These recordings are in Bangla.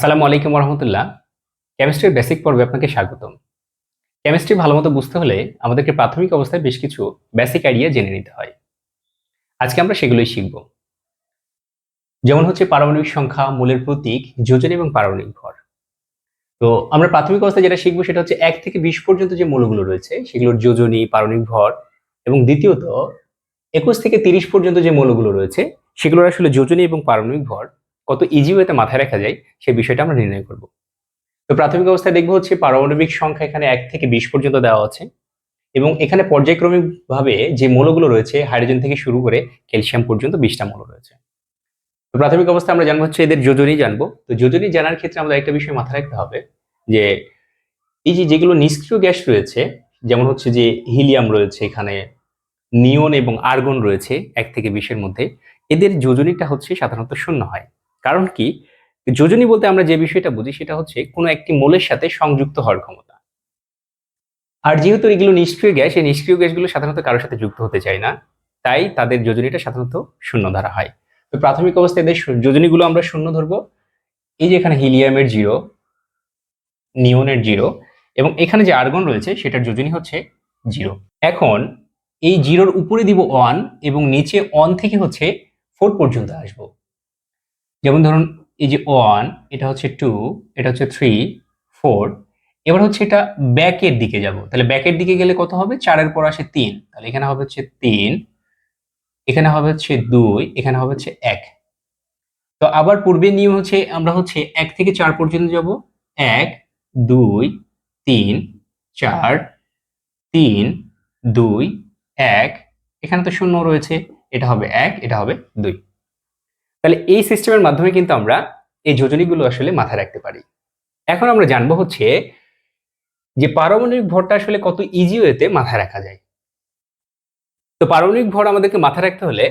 আসসালামু আলাইকুম রহমতুল্লাহ কেমিস্ট্রির বেসিক পর্বে আপনাকে স্বাগতম। কেমিস্ট্রি ভালো মতো বুঝতে হলে আমাদেরকে প্রাথমিক অবস্থায় বেশ কিছু বেসিক আইডিয়া জেনে নিতে হয়। আজকে আমরা সেগুলোই শিখব। যেমন হচ্ছে পারমাণবিক সংখ্যা, মূলের প্রতীক, যোজন এবং পারমাণবিক ভর। তো আমরা প্রাথমিক অবস্থায় যেটা শিখব সেটা হচ্ছে এক থেকে বিশ পর্যন্ত যে মূলগুলো রয়েছে, সেগুলোর যোজনী, পারমাণবিক ভর এবং দ্বিতীয়ত একুশ থেকে তিরিশ পর্যন্ত যে মৌলগুলো রয়েছে, সেগুলোর আসলে যোজনী এবং পারমাণবিক ভর। কত ইজি ওয়েতে মাথায় রাখা যায়, সেই বিষয়টা আমরা নির্ণয় করব। তো প্রাথমিক অবস্থায় দেখব হচ্ছে পারমাণবিক সংখ্যা এখানে এক থেকে বিশ পর্যন্ত দেওয়া আছে এবং এখানে পর্যায়ক্রমিকভাবে যে মৌলগুলো রয়েছে হাইড্রোজেন থেকে শুরু করে ক্যালসিয়াম পর্যন্ত বিশটা মৌল রয়েছে। তো প্রাথমিক অবস্থায় আমরা জানব হচ্ছে এদের যোজনী জানব। তো যোজনী জানার ক্ষেত্রে আমাদের একটা বিষয় মাথায় রাখতে হবে যে এই যে যেগুলো নিষ্ক্রিয় গ্যাস রয়েছে, যেমন হচ্ছে যে হিলিয়াম রয়েছে এখানে, নিয়ন এবং আর্গন রয়েছে এক থেকে বিশের মধ্যে, এদের যোজনীটা হচ্ছে সাধারণত শূন্য হয়। কারণ কি? যোজনী বলতে আমরা যে বিষয়টা বুঝি সেটা হচ্ছে কোনো একটি মোলের সাথে সংযুক্ত হওয়ার ক্ষমতা। আর যেহেতু এগুলো নিষ্ক্রিয় গ্যাস, এই নিষ্ক্রিয় গ্যাসগুলো সাধারণত কারোর সাথে যুক্ত হতে চায় না। তাই তাদের যোজনীটা সাধারণত শূন্য ধরা হয়। তো প্রাথমিক অবস্থায় এদের যোজনীগুলো আমরা শূন্য ধরবো। এই যে এখানে হিলিয়ামের জিরো নিয়নের জিরো, এবং এখানে যে আর্গন রয়েছে সেটার যোজনী হচ্ছে জিরো। এখন এই জিরোর উপরে দিব ওয়ান এবং নিচে অন থেকে হচ্ছে ফোর পর্যন্ত আসব। যেমন ধরুন, এই যে ওয়ান এটা হচ্ছে টু এটা হচ্ছে থ্রি ফোর এবার হচ্ছে এটা ব্যাকের দিকে যাব। তাহলে ব্যাকের দিকে গেলে কত হবে? চারের পর আসে তিন। তাহলে এখানে হবে হচ্ছে তিন, এখানে হবে হচ্ছে দুই, এখানে হবে হচ্ছে এক। তো আবার পূর্বের নিয়ম হচ্ছে, আমরা হচ্ছে এক থেকে চার পর্যন্ত যাব। এক, দুই, তিন, চার, তিন, দুই, এক। এখানে তো শূন্য রয়েছে। এটা হবে এক, এটা হবে দুই। তাহলে এই সিস্টেমের মাধ্যমে কিন্তু আমরা এই যোজনীগুলো আসলে মাথায় রাখতে পারি। এখন আমরা জানব হচ্ছে যে পারমাণবিক ভরটা আসলে কত ইজি ওয়েতে মাথায় রাখা যায়। তো পারমাণবিক ভর আমাদেরকে মাথায় রাখতে হলে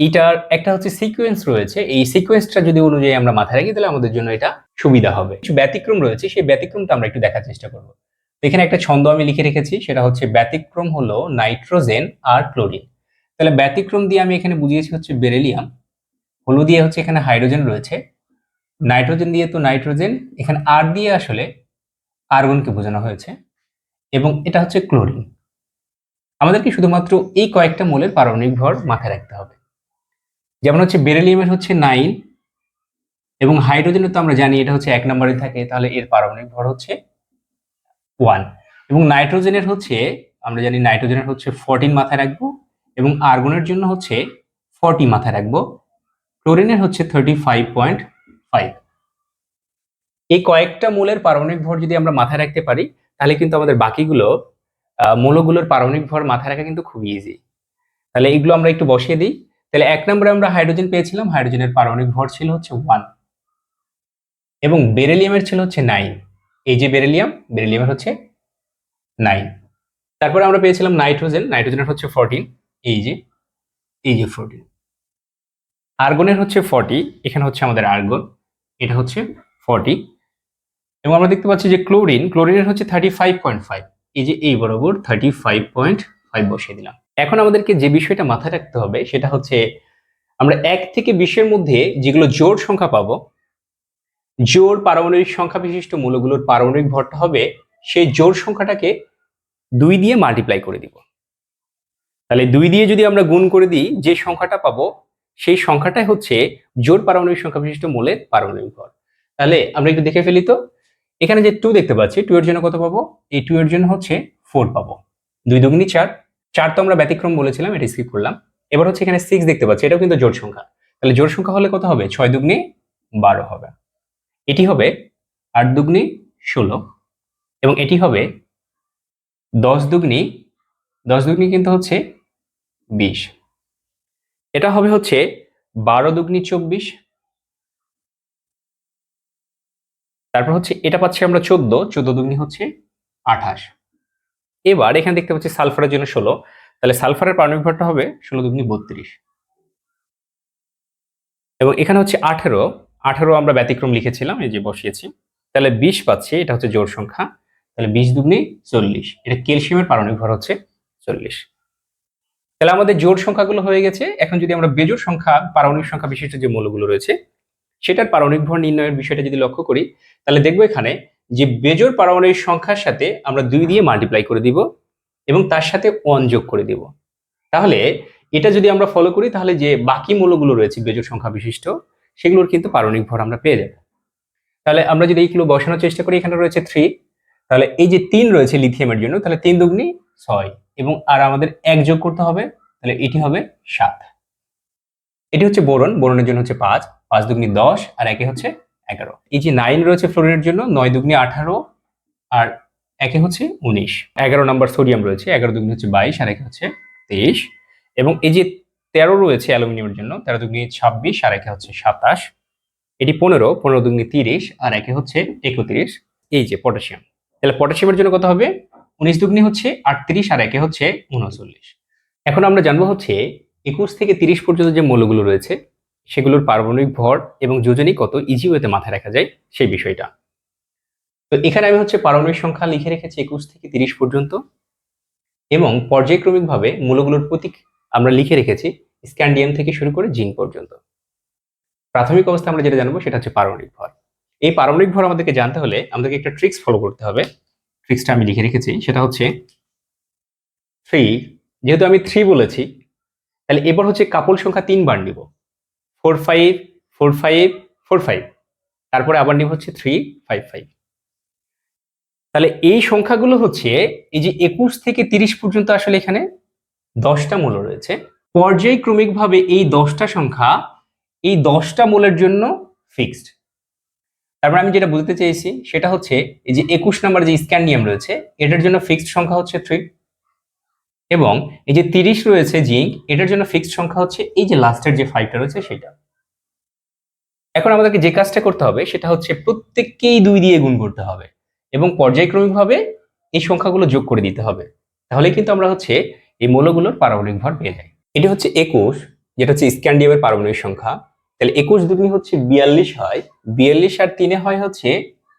এটার একটা হচ্ছে সিকোয়েন্স রয়েছে। এই সিকোয়েন্সটা যদি অনুযায়ী আমরা মাথায় রাখি, তাহলে আমাদের জন্য এটা সুবিধা হবে। কিছু ব্যতিক্রম রয়েছে, সেই ব্যতিক্রমটা আমরা একটু দেখার চেষ্টা করব। এখানে একটা ছন্দ আমি লিখে রেখেছি, সেটা হচ্ছে ব্যতিক্রম হলো নাইট্রোজেন আর ক্লোরিন। তাহলে ব্যতিক্রম দিয়ে আমি এখানে বুঝিয়েছি হচ্ছে বেরিলিয়াম। হলু দিয়ে হচ্ছে এখানে হাইড্রোজেন রয়েছে। নাইট্রোজেন দিয়ে তো নাইট্রোজেন এখানে আর দিয়ে আসলে আর্গনকে বোঝানো হয়েছে। এবং এটা হচ্ছে ক্লোরিন আমাদেরকে শুধুমাত্র এই কয়েকটা মোলের পারমাণবিক ভর মাথায় রাখতে হবে। যেমন হচ্ছে বেরেলিয়ামের হচ্ছে নাইন এবং হাইড্রোজেনের তো আমরা জানি এটা হচ্ছে এক নম্বরে থাকে, তাহলে এর পারমাণবিক ভর হচ্ছে ওয়ান এবং নাইট্রোজেনের হচ্ছে, আমরা জানি নাইট্রোজেনের হচ্ছে ফোরটিন মাথায় রাখব এবং আর্গনের জন্য হচ্ছে ফর্টি মাথায় রাখব। ক্লোরিনের হচ্ছে থার্টি ফাইভ পয়েন্ট ফাইভ এই কয়েকটা মূলের পারমাণবিক ভর যদি আমরা মাথায় রাখতে পারি, তাহলে কিন্তু আমাদের বাকিগুলো মৌলগুলোর পারমাণবিক ভর মাথায় রাখা কিন্তু খুব ইজি তাহলে এগুলো আমরা একটু বসিয়ে দিই। তাহলে এক নম্বরে আমরা হাইড্রোজেন পেয়েছিলাম, হাইড্রোজেনের পারমাণবিক ভর ছিল হচ্ছে ওয়ান এবং বেরেলিয়ামের ছিল হচ্ছে নাইন এই যে বেরেলিয়াম, বেরেলিয়ামের হচ্ছে নাইন তারপরে আমরা পেয়েছিলাম নাইট্রোজেন, নাইট্রোজেনের হচ্ছে ফোরটিন এই যে এই যে ফোরটিন আর্গনের হচ্ছে ফর্টি এখানে হচ্ছে আমাদের আর্গন এটা হচ্ছে ফর্টি এবং আমরা দেখতে পাচ্ছি যে ক্লোরিন ক্লোরিনের হচ্ছে থার্টি ফাইভ পয়েন্ট ফাইভ এই যে এই বরাবর থার্টি ফাইভ পয়েন্ট ফাইভ বসিয়ে দিলাম। এখন আমাদেরকে যে বিষয়টা মাথায় রাখতে হবে, সেটা হচ্ছে আমরা এক থেকে বিশের মধ্যে যেগুলো জোড় সংখ্যা পাবো, জোড় পারমাণবিক সংখ্যা বিশিষ্ট মূলগুলোর পারমাণবিক ভরটা হবে, সেই জোড় সংখ্যাটাকে দুই দিয়ে মাল্টিপ্লাই করে দিব। তাহলে দুই দিয়ে যদি আমরা গুণ করে দিই, যে সংখ্যাটা পাবো সেই সংখ্যাটাই হচ্ছে জোড় পারমাণবিক সংখ্যা বিশিষ্ট মূলের পারমাণবিক ভর। তাহলে আমরা একটু দেখে ফেলি তো। এখানে যে টু দেখতে পাচ্ছি টু এর জন্য কত পাবো? এই টু এর জন্য হচ্ছে ফোর পাবো। দুই দুগুনি চার। চার তো আমরা ব্যতিক্রম বলেছিলাম, এটা স্কিপ করলাম। এবার হচ্ছে এখানে সিক্স দেখতে পাচ্ছি, এটাও কিন্তু জোড় সংখ্যা। তাহলে জোড় সংখ্যা হলে কত হবে? ছয় দুগুনি বারো হবে। এটি হবে আট দুগুনি ষোলো এবং এটি হবে দশ দুগুনি দশ দুগুনি কিন্তু হচ্ছে বিশ। এটা হবে হচ্ছে বারো দুগুনি চব্বিশ। তারপর হচ্ছে এটা পাচ্ছি আমরা চোদ্দ চোদ্দ দুগুনি হচ্ছে আঠাশ। এবার এখানে দেখতে পাচ্ছি সালফারের জন্য ষোলো। তাহলে সালফারের পারমাণবিক ভরটা হবে ষোলো দুগুনি বত্রিশ। এবং এখানে হচ্ছে আঠেরো আঠেরো আমরা ব্যতিক্রম লিখেছিলাম, এই যে বসিয়েছি। তাহলে বিশ পাচ্ছি, এটা হচ্ছে জোর সংখ্যা। তাহলে বিশ দুগুনি চল্লিশ, এটা ক্যালসিয়ামের পারমাণবিক ভর হচ্ছে চল্লিশ। তাহলে আমাদের জোড় সংখ্যাগুলো হয়ে গেছে। এখন যদি আমরা বেজোড় সংখ্যা, পারমাণবিক সংখ্যা বিশিষ্ট যে মৌলগুলো রয়েছে, সেটার পারমাণবিক ভর নির্ণয়ের বিষয়টা যদি লক্ষ্য করি, তাহলে দেখব এখানে যে বেজোর পারমাণবিক সংখ্যার সাথে আমরা দুই দিয়ে মাল্টিপ্লাই করে দিব এবং তার সাথে ওয়ান যোগ করে দিব। তাহলে এটা যদি আমরা ফলো করি, তাহলে যে বাকি মূলগুলো রয়েছে বেজোর সংখ্যা বিশিষ্ট, সেগুলোর কিন্তু পারমাণবিক ভর আমরা পেয়ে যাব। তাহলে আমরা যদি এইগুলো বসানোর চেষ্টা করি, এখানে রয়েছে থ্রি তাহলে এই যে তিন রয়েছে লিথিয়ামের জন্য, তাহলে তিন দুগ্নি ছয় এবং আর আমাদের এক যোগ করতে হবে, তাহলে এটি হবে সাত। এটি হচ্ছে বোরন, বোরনের জন্য হচ্ছে পাঁচ পাঁচ দুগ্নি দশ আর একে হচ্ছে এগারো। এই যে নাইন রয়েছে ফ্লোরিনের জন্য, নয় দুগ্নি আঠারো আর একে হচ্ছে উনিশ। এগারো নাম্বার সোডিয়াম রয়েছে, এগারো দুগ্নি হচ্ছে বাইশ আর একে হচ্ছে তেইশ। এবং এই যে তেরো রয়েছে অ্যালুমিনিয়ামের জন্য, তেরো দুগ্নি ছাব্বিশ আর একে হচ্ছে সাতাশ। এটি পনেরো পনেরো দুগ্নি তিরিশ আর একে হচ্ছে একত্রিশ। এই যে পটাশিয়াম। তাহলে পটাশিয়ামের জন্য কত হবে? উনিশ দুগ্নি হচ্ছে আটত্রিশ আর একে হচ্ছে উনচল্লিশ। এখন আমরা জানব হচ্ছে একুশ থেকে তিরিশ পর্যন্ত যে মৌলগুলো রয়েছে, সেগুলোর পারমাণবিক ভর এবং যোজনী কত ইজি ওয়েতে মাথায় রাখা যায় সেই বিষয়টা। তো এখানে আমি হচ্ছে পারমাণবিক সংখ্যা লিখে রেখেছি একুশ থেকে তিরিশ পর্যন্ত এবং পর্যায়ক্রমিকভাবে মূলগুলোর প্রতীক আমরা লিখে রেখেছি স্ক্যান্ডিয়াম থেকে শুরু করে জিন পর্যন্ত। প্রাথমিক অবস্থা আমরা যেটা জানব সেটা হচ্ছে পারমাণবিক ভর। এই পারমাণবিক ভর আমাদেরকে জানতে হলে আমাদেরকে একটা ট্রিক্স ফলো করতে হবে। ট্রিক্সটা আমি লিখে রেখেছি, সেটা হচ্ছে থ্রি যেহেতু আমি থ্রি বলেছি, তাহলে এবার হচ্ছে কাপল সংখ্যা তিনবার নিব। Four five four five four five তারপরে আবার নিব হচ্ছে থ্রি ফাইভ ফাইভ তাহলে এই সংখ্যাগুলো হচ্ছে, এই যে একুশ থেকে তিরিশ পর্যন্ত আসলে এখানে দশটা মূল রয়েছে। পর্যায়ক্রমিকভাবে এই দশটা সংখ্যা এই দশটা মূলের জন্য ফিক্সড তারপর আমি যেটা বুঝতে চেয়েছি, সেটা হচ্ছে এই যে একুশ নাম্বার যে স্ক্যান্ডিয়াম রয়েছে, এটার জন্য ফিক্সড সংখ্যা হচ্ছে থ্রি এবং এই যে তিরিশ রয়েছে জিঙ্ক, এটার জন্য ফিক্সড সংখ্যা হচ্ছে এই যে লাস্টের যে ফাইভটা রয়েছে সেটা। এখন আমাদেরকে যে কাজটা করতে হবে, সেটা হচ্ছে প্রত্যেককেই দুই দিয়ে গুণ করতে হবে এবং পর্যায়ক্রমিকভাবে এই সংখ্যাগুলো যোগ করে দিতে হবে। তাহলে কিন্তু আমরা হচ্ছে এই মৌলগুলোর পারমাণবিক ভর পেয়ে যাই। এটি হচ্ছে একুশ, যেটা হচ্ছে স্ক্যান্ডিয়ামের পারমাণবিক সংখ্যা। তাহলে একুশ দুগুনি হচ্ছে বিয়াল্লিশ হয়, বিয়াল্লিশ আর তিনে হয় হচ্ছে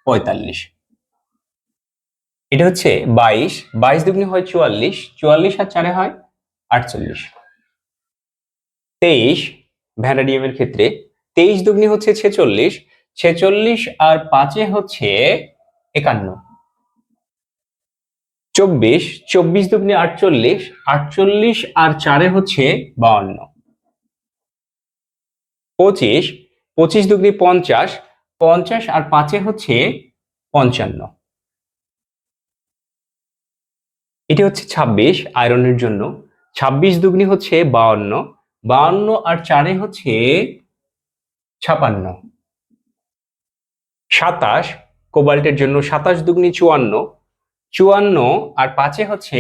পঁয়তাল্লিশ। এটা হচ্ছে বাইশ বাইশ দুগুনি হয় চুয়াল্লিশ চুয়াল্লিশ আর চারে হয় আটচল্লিশ। তেইশ ভ্যানাডিয়ামের ক্ষেত্রে তেইশ দুগুনি হচ্ছে ছেচল্লিশ ছেচল্লিশ আর পাঁচে হচ্ছে একান্ন। চব্বিশ চব্বিশ দুগুনি আটচল্লিশ আটচল্লিশ আর চারে হচ্ছে বাউন্ন। পঁচিশ পঁচিশ দুগুনি পঞ্চাশ পঞ্চাশ আর পাঁচে হচ্ছে পঞ্চান্ন। এটি হচ্ছে ছাব্বিশ আয়রনের জন্য। ছাব্বিশ দুগুনি হচ্ছে বাউন্ন বাউন্ন আর চারে হচ্ছে ছাপান্ন। সাতাশ কোবাল্টের জন্য সাতাশ দুগুনি চুয়ান্ন চুয়ান্ন আর পাঁচে হচ্ছে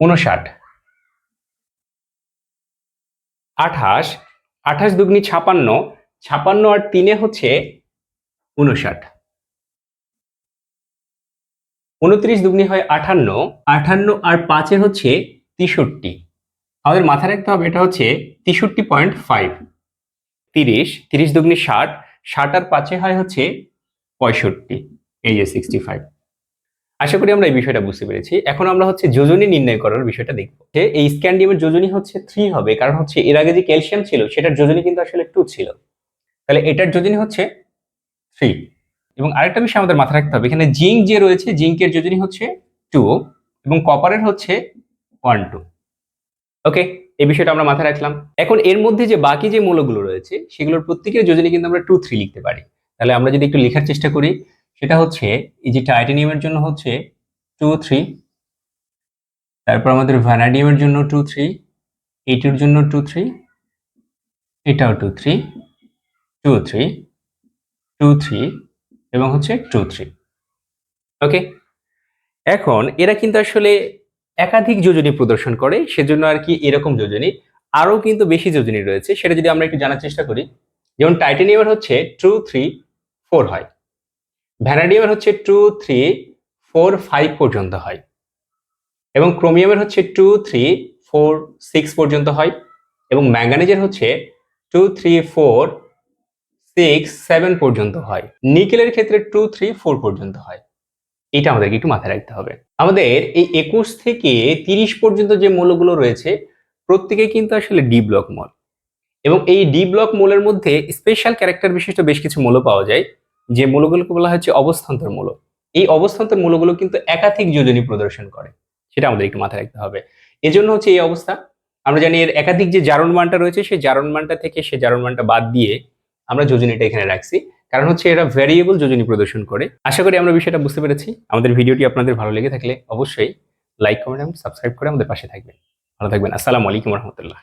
উনষাট আঠাশ আঠাশ দুগ্নি ছাপান্ন ছাপান্ন আর তিনে হচ্ছে উনষাট উনত্রিশ দুগুনি হয় আঠান্ন আঠান্ন আর পাঁচে হচ্ছে তেষট্টি। আমাদের মাথায় রাখতে হবে, এটা হচ্ছে তেষট্টি পয়েন্ট ফাইভ। তিরিশ তিরিশ দুগুনি ষাট ষাট আর পাঁচে হয় হচ্ছে পঁয়ষট্টি, এই যে সিক্সটি ফাইভ আশা করি আমরা এই বিষয়টা বুঝতে পেরেছি। এখন আমরা হচ্ছে যোজনী নির্ণয় করার বিষয়টা দেখব। যে এই স্ক্যান্ডিয়ামের যোজনী হচ্ছে থ্রি হবে, কারণ হচ্ছে এর আগে যে ক্যালসিয়াম ছিল, সেটার যোজনী কিন্তু আসলে টু ছিল। তাহলে এটার যোজনী হচ্ছে থ্রি এবং আরেকটা বিষয় আমাদের মাথায় রাখতে হবে, এখানে জিঙ্ক যে রয়েছে জিঙ্কের যোজনী হচ্ছে টু এবং কপারের হচ্ছে ওয়ান টু ওকে, এই বিষয়টা আমরা মাথায় রাখলাম। এখন এর মধ্যে যে বাকি যে মৌলগুলো রয়েছে, সেগুলোর প্রত্যেকের যোজনী কিন্তু আমরা টু থ্রি লিখতে পারি। তাহলে আমরা যদি একটু লেখার চেষ্টা করি সেটা হচ্ছে, এই যে টাইটানিয়ামের জন্য হচ্ছে টু থ্রি তারপর আমাদের ভ্যানাডিয়ামের জন্য টু থ্রি এইটির জন্য টু থ্রি এটাও two three two three two three এবং হচ্ছে টু থ্রি ওকে এখন এরা কিন্তু আসলে একাধিক যোজনী প্রদর্শন করে, সেজন্য আর কি এরকম যোজনী। আরও কিন্তু বেশি যোজনী রয়েছে, সেটা যদি আমরা একটু জানার চেষ্টা করি। যেমন টাইটানিয়ামের হচ্ছে টু থ্রি ফোর হয়। ভ্যানাডিয়ামের হচ্ছে টু থ্রি ফোর ফাইভ পর্যন্ত হয়। এবং ক্রোমিয়ামের হচ্ছে টু থ্রি ফোর সিক্স পর্যন্ত হয়। এবং ম্যাঙ্গানিজের হচ্ছে two three four six seven পর্যন্ত হয়। নিকেলের ক্ষেত্রে টু থ্রি ফোর পর্যন্ত হয়। এটা আমাদেরকে একটু মাথায় রাখতে হবে। আমাদের এই একুশ থেকে তিরিশ পর্যন্ত যে মৌলগুলো রয়েছে প্রত্যেকে কিন্তু আসলে ডি ব্লক মল। এবং এই ডি ব্লক মৌলের মধ্যে স্পেশাল ক্যারেক্টার বিশিষ্ট বেশ কিছু মৌল পাওয়া যায়। যে মৌলগুলোকে বলা হচ্ছে অবস্থান্তর মৌল। এই অবস্থান্তর মৌলগুলো কিন্তু একাধিক যোজনী প্রদর্শন করে, সেটা আমাদের একটু মাথায় রাখতে হবে। এজন্য হচ্ছে এই অবস্থা। আমরা জানি এর একাধিক যে জারণ মানটা রয়েছে, সেই জারণ মানটা থেকে সেই জারণ মানটা বাদ দিয়ে আমরা যোজনীটা এখানে রাখছি। কারণ হচ্ছে এরা ভ্যারিয়েবল যোজনী প্রদর্শন করে। আশা করি আমরা বিষয়টা বুঝতে পেরেছি। আমাদের ভিডিওটি আপনাদের ভালো লেগে থাকলে অবশ্যই লাইক কমেন্ট এবং সাবস্ক্রাইব করে আমাদের পাশে থাকবেন। ভালো থাকবেন। আসসালামু আলাইকুম রহমতুল্লাহ।